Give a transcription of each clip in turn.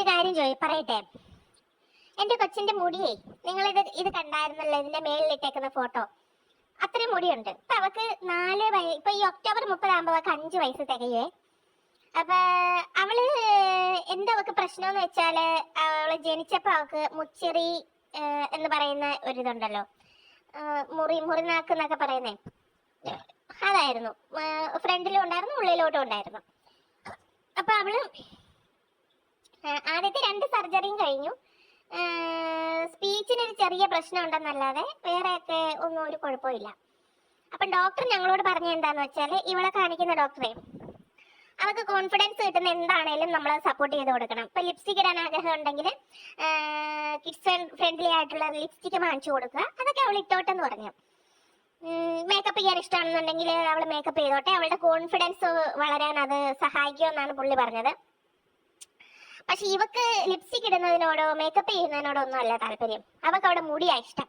ഞാനൊരു കാര്യം ചോദി പറയട്ടെ. എന്റെ കൊച്ചിന്റെ മുടിയേ നിങ്ങൾ ഇത് കണ്ടായിരുന്നല്ലോ ഇതിന്റെ മേളിലിട്ടേക്കുന്ന ഫോട്ടോ. അത്രയും മുടിയുണ്ട്. ഇപ്പൊ അവക്ക് നാല് വയ ഇപ്പൊ ഈ ഒക്ടോബർ മുപ്പതാകുമ്പോ അവക്ക് അഞ്ച് വയസ്സ് തികയേ. അപ്പൊ അവൾ എന്താ അവക്ക് പ്രശ്നം വെച്ചാൽ അവൾ ജനിച്ചപ്പോ അവക്ക് മുച്ചെറി എന്ന് പറയുന്ന ഒരിതുണ്ടല്ലോ. മുറി മുറിനാക്ക് എന്നൊക്കെ പറയുന്നേ. അതായിരുന്നു. ഫ്രണ്ടിലും ഉണ്ടായിരുന്നു ഉള്ളിലോട്ടും ഉണ്ടായിരുന്നു. അപ്പൊ അവൾ ആദ്യത്തെ രണ്ട് സർജറിയും കഴിഞ്ഞു. സ്പീച്ചിനൊരു ചെറിയ പ്രശ്നം ഉണ്ടെന്നല്ലാതെ വേറെ ഒക്കെ ഒന്നും ഒരു കുഴപ്പമില്ല. അപ്പം ഡോക്ടർ ഞങ്ങളോട് പറഞ്ഞ എന്താന്ന് വെച്ചാൽ ഇവളെ കാണിക്കുന്ന ഡോക്ടറേ അവർക്ക് കോൺഫിഡൻസ് കിട്ടുന്ന എന്താണേലും നമ്മൾ സപ്പോർട്ട് ചെയ്ത് കൊടുക്കണം. ഇപ്പൊ ലിപ്സ്റ്റിക് ഇടാൻ ആഗ്രഹം ഉണ്ടെങ്കിൽ കിഡ്സ് ഫ്രണ്ട്ലി ആയിട്ടുള്ള ലിപ്സ്റ്റിക് വാങ്ങിച്ചു കൊടുക്കുക. അതൊക്കെ അവൾ ഇട്ടോട്ടെന്ന് പറഞ്ഞു. മേക്കപ്പ് ചെയ്യാൻ ഇഷ്ടമാണെന്നുണ്ടെങ്കിൽ അവൾ മേക്കപ്പ് ചെയ്തോട്ടെ. അവളുടെ കോൺഫിഡൻസ് വളരാൻ അത് സഹായിക്കുമെന്നാണ് പുള്ളി പറഞ്ഞത്. പക്ഷെ ഇവക്ക് ലിപ്സ്റ്റിക് ഇടുന്നതിനോടോ മേക്കപ്പ് ചെയ്യുന്നതിനോടോ ഒന്നും അല്ല താല്പര്യം. അവക്ക് അവിടെ മുടിയാ ഇഷ്ടം.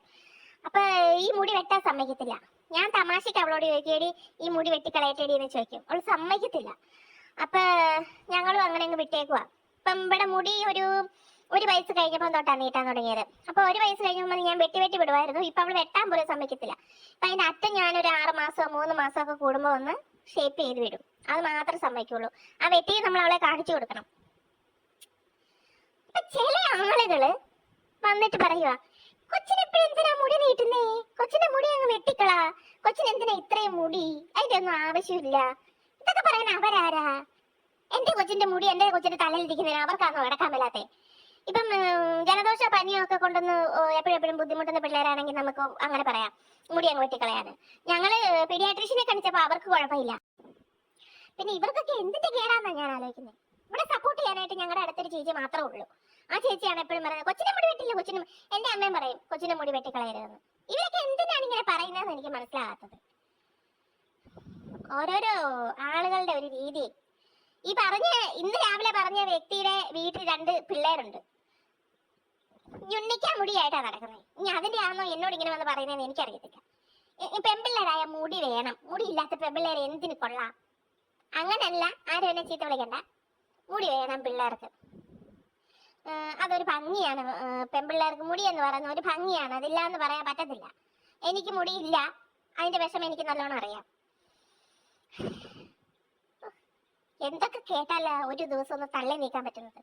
അപ്പൊ ഈ മുടി വെട്ടാൻ സമ്മതിക്കത്തില്ല. ഞാൻ തമാശക്ക് അവളോട് ചോദിക്കേടി ഈ മുടി വെട്ടിക്കളയട്ടേടി എന്ന് ചോദിക്കും. അവൾ സമ്മതിക്കത്തില്ല. അപ്പൊ ഞങ്ങളും അങ്ങനെ അങ്ങ് വിട്ടേക്കുവാ. ഇപ്പം ഇവിടെ മുടി ഒരു ഒരു വയസ്സ് കഴിഞ്ഞപ്പോൾ തൊട്ടാ നീട്ടാൻ തുടങ്ങിയത്. അപ്പൊ ഒരു വയസ്സ് കഴിഞ്ഞപ്പോൾ ഞാൻ വെട്ടി വെട്ടി വിടുമായിരുന്നു ഇപ്പൊ അവൾ വെട്ടാൻ പോലും സമ്മതിക്കത്തില്ല. അപ്പൊ അതിന്റെ അറ്റം ഒരു ആറ് മാസമോ മൂന്ന് മാസമോ ഒക്കെ കൂടുമ്പോൾ ഒന്ന് ഷേപ്പ് ചെയ്ത് വിടും. അത് മാത്രമേ സമ്മതിക്കുള്ളൂ. ആ വെട്ടി നമ്മൾ അവളെ കാണിച്ചു കൊടുക്കണം. ചില ആളുകൾ വന്നിട്ട് പറയുക കൊച്ചിനെപ്പോഴും എന്തിനാ മുടി നീട്ടുന്നേ? കൊച്ചിന്റെ മുടി അങ്ങ് വെട്ടിക്കളാ. കൊച്ചിന് എന്തിനാ ഇത്രയും മുടി? അതിന്റെ ഒന്നും ആവശ്യമില്ല. ഇതൊക്കെ പറയാൻ അവരാരാ? എന്റെ കൊച്ചിന്റെ മുടി എന്റെ കൊച്ചിന്റെ തലയിലിരിക്കുന്നതിന് അവർക്കാണോ കിടക്കാൻ മേലാത്തെ? ഇപ്പം ജലദോഷ പനിയോ ഒക്കെ കൊണ്ടൊന്ന് എപ്പോഴും എപ്പോഴും ബുദ്ധിമുട്ടുന്ന പിള്ളേരാണെങ്കിൽ നമുക്ക് അങ്ങനെ പറയാം മുടി അങ്ങ് വെട്ടിക്കളയാണ് ഞങ്ങൾ പീഡിയാട്രീഷ്യനെ കാണിച്ചപ്പോ അവർക്ക് കുഴപ്പമില്ല. പിന്നെ ഇവർക്കൊക്കെ എന്തിന്റെ കേടാന്നാ ഞാൻ ആലോചിക്കുന്നത് ഇവിടെ സപ്പോർട്ട് ചെയ്യാനായിട്ട് ഞങ്ങളുടെ അടുത്തൊരു ചേച്ചി മാത്രമേ ഉള്ളൂ. ആ ചേച്ചിയാണ് എപ്പോഴും പറയുന്നത്. കൊച്ചിനെ മുടി വെട്ടില്ല കൊച്ചിനും എന്റെ അമ്മയും പറയും കൊച്ചിനെ മുടി വെട്ടിക്കളയരുതെന്ന്. ഇവരൊക്കെ എന്തിനാണ് ഇങ്ങനെ പറയുന്നതെന്ന് എനിക്ക് മനസ്സിലാകാത്തത് ഓരോരോ ആളുകളുടെ ഒരു രീതി. ഈ പറഞ്ഞ ഇന്ന് രാവിലെ പറഞ്ഞ വ്യക്തിയുടെ വീട്ടിൽ രണ്ട് പിള്ളേരുണ്ട്. ഞുണ്ണിക്കാൻ മുടിയായിട്ടാ നടക്കുന്നത് ഇനി അതിന്റെ ആണോ എന്നോട് ഇങ്ങനെ വന്ന് പറയുന്നതെന്ന് എനിക്കറിയത്തില്ല. പെമ്പിള്ളേരായ മുടി വേണം. മുടി ഇല്ലാത്ത പെമ്പിള്ളേർ എന്തിന് കൊള്ളാം? അങ്ങനല്ല ആരും എന്നെ ചീത്ത വിളിക്കണ്ട. മുടി വേണം പിള്ളേർക്ക്. അതൊരു ഭംഗിയാണ്. പെൺപിള്ളേർക്ക് മുടി എന്ന് പറയുന്ന ഒരു ഭംഗിയാണ്. അതില്ല എന്ന് പറയാൻ പറ്റത്തില്ല. എനിക്ക് മുടിയില്ല. അതിന്റെ വിഷമം എനിക്ക് നല്ലോണം അറിയാം. എന്തൊക്കെ കേട്ടാലാ ഒരു ദിവസം ഒന്ന് തള്ളി നീക്കാൻ പറ്റുന്നത്?